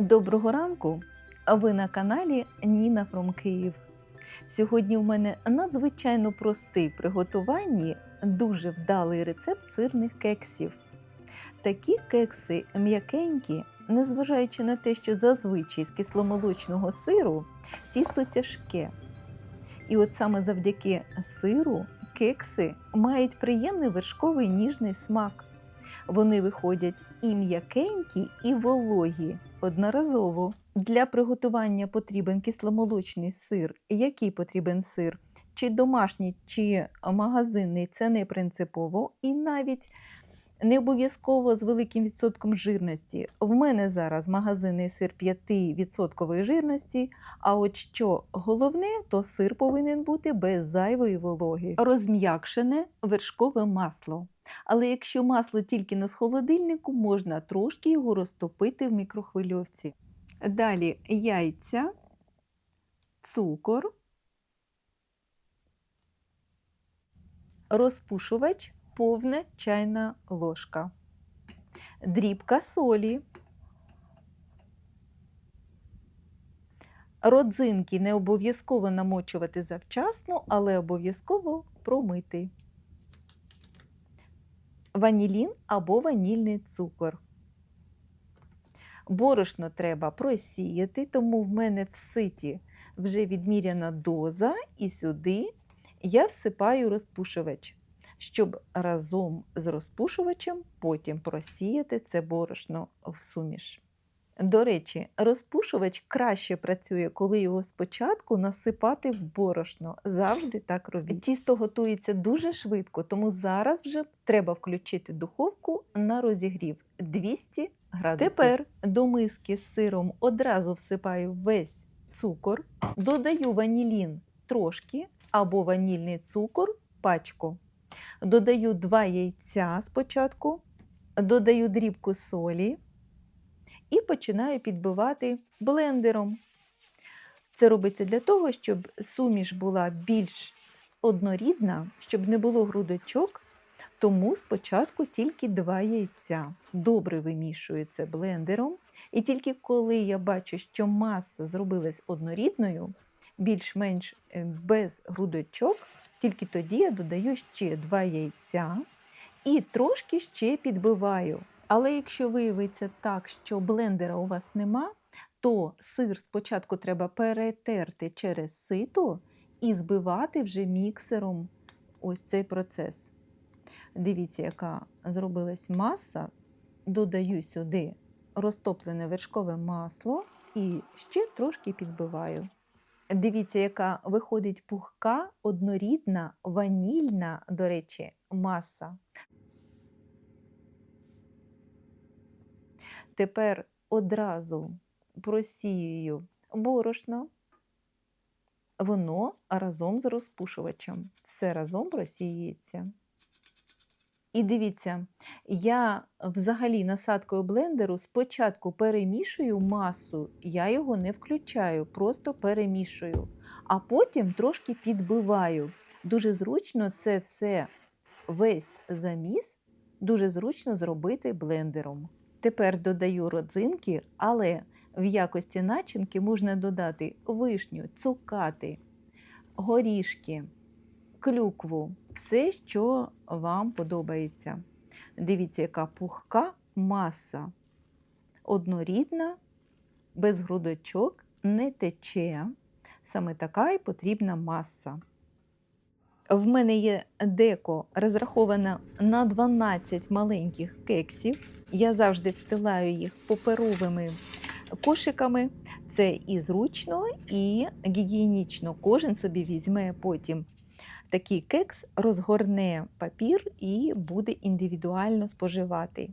Доброго ранку! Ви на каналі Ніна Фром Київ. Сьогодні в мене надзвичайно простий приготуванні дуже вдалий рецепт сирних кексів. Такі кекси м'якенькі, незважаючи на те, що зазвичай з кисломолочного сиру тісто тяжке. І от саме завдяки сиру кекси мають приємний вершковий ніжний смак. Вони виходять і м'якенькі, і вологі одноразово. Для приготування потрібен кисломолочний сир. Який потрібен сир? Чи домашній, чи магазинний це не принципово, і навіть не обов'язково з великим відсотком жирності. В мене зараз магазинний сир 5% жирності. А от що головне, то сир повинен бути без зайвої вологи. Розм'якшене вершкове масло. Але якщо масло тільки не з холодильнику, можна трошки його розтопити в мікрохвильовці. Далі яйця, цукор, розпушувач повна чайна ложка, дрібка солі. Родзинки не обов'язково намочувати завчасно, але обов'язково промити ванілін або ванільний цукор. Борошно треба просіяти, тому в мене в ситі вже відміряна доза, і сюди я всипаю розпушувач, щоб разом з розпушувачем потім просіяти це борошно в суміш. До речі, розпушувач краще працює, коли його спочатку насипати в борошно. Завжди так робіть. Тісто готується дуже швидко, тому зараз вже треба включити духовку на розігрів 200 градусів. Тепер до миски з сиром одразу всипаю весь цукор, додаю ванілін трошки або ванільний цукор пачку. Додаю 2 яйця спочатку, додаю дрібку солі і починаю підбивати блендером. Це робиться для того, щоб суміш була більш однорідна, щоб не було грудочок. Тому спочатку тільки два яйця. Добре вимішую це блендером. І тільки коли я бачу, що маса зробилась однорідною, більш-менш е, без грудочок, тільки тоді я додаю ще два яйця і трошки ще підбиваю. Але якщо виявиться так, що блендера у вас нема, то сир спочатку треба перетерти через сито і збивати вже міксером ось цей процес. Дивіться, яка зробилась маса. Додаю сюди розтоплене вершкове масло і ще трошки підбиваю. Дивіться, яка виходить пухка, однорідна, ванільна, до речі, маса. Тепер одразу просіюю борошно, воно разом з розпушувачем. Все разом просіюється. І дивіться, я взагалі насадкою блендеру спочатку перемішую масу, я його не включаю, просто перемішую, а потім трошки підбиваю. Дуже зручно це все, весь заміс, дуже зручно зробити блендером. Тепер додаю родзинки, але в якості начинки можна додати вишню, цукати, горішки, клюкву, все, що вам подобається. Дивіться, яка пухка маса. Однорідна, без грудочок, не тече. Саме така і потрібна маса. В мене є деко розрахована на 12 маленьких кексів. Я завжди встилаю їх паперовими кошиками. Це і зручно, і гігієнічно. Кожен собі візьме потім такий кекс, розгорне папір і буде індивідуально споживати.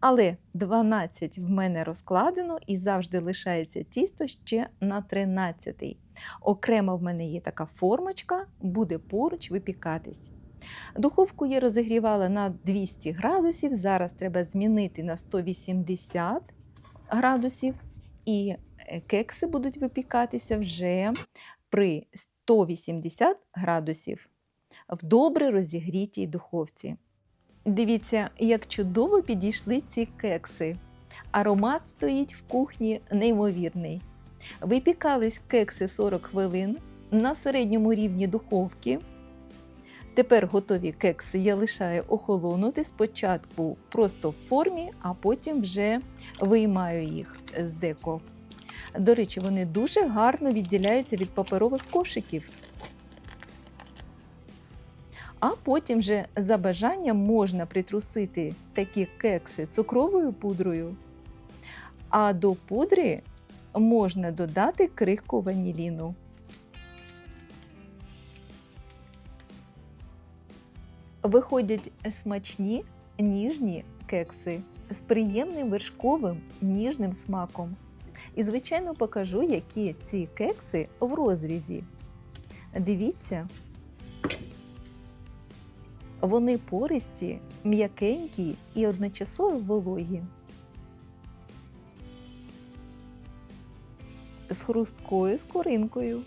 Але 12 в мене розкладено і завжди лишається тісто ще на 13. Окремо в мене є така формочка, буде поруч випікатись. Духовку я розігрівала на 200 градусів, зараз треба змінити на 180 градусів, і е, кекси будуть випікатися вже при 180 градусів в добре розігрітій духовці. Дивіться, як чудово підійшли ці кекси. Аромат стоїть в кухні неймовірний. Випікались кекси 40 хвилин на середньому рівні духовки. Тепер готові кекси я лишаю охолонути спочатку просто в формі, а потім вже виймаю їх з деко. До речі, вони дуже гарно відділяються від паперових кошиків. А потім вже за бажанням можна притрусити такі кекси цукровою пудрою. А до пудри можна додати крихку ваніліну. Виходять смачні ніжні кекси з приємним вершковим ніжним смаком. І, звичайно, покажу, які ці кекси в розрізі. Дивіться, вони пористі, м'якенькі і одночасово вологі. З хрусткою скоринкою.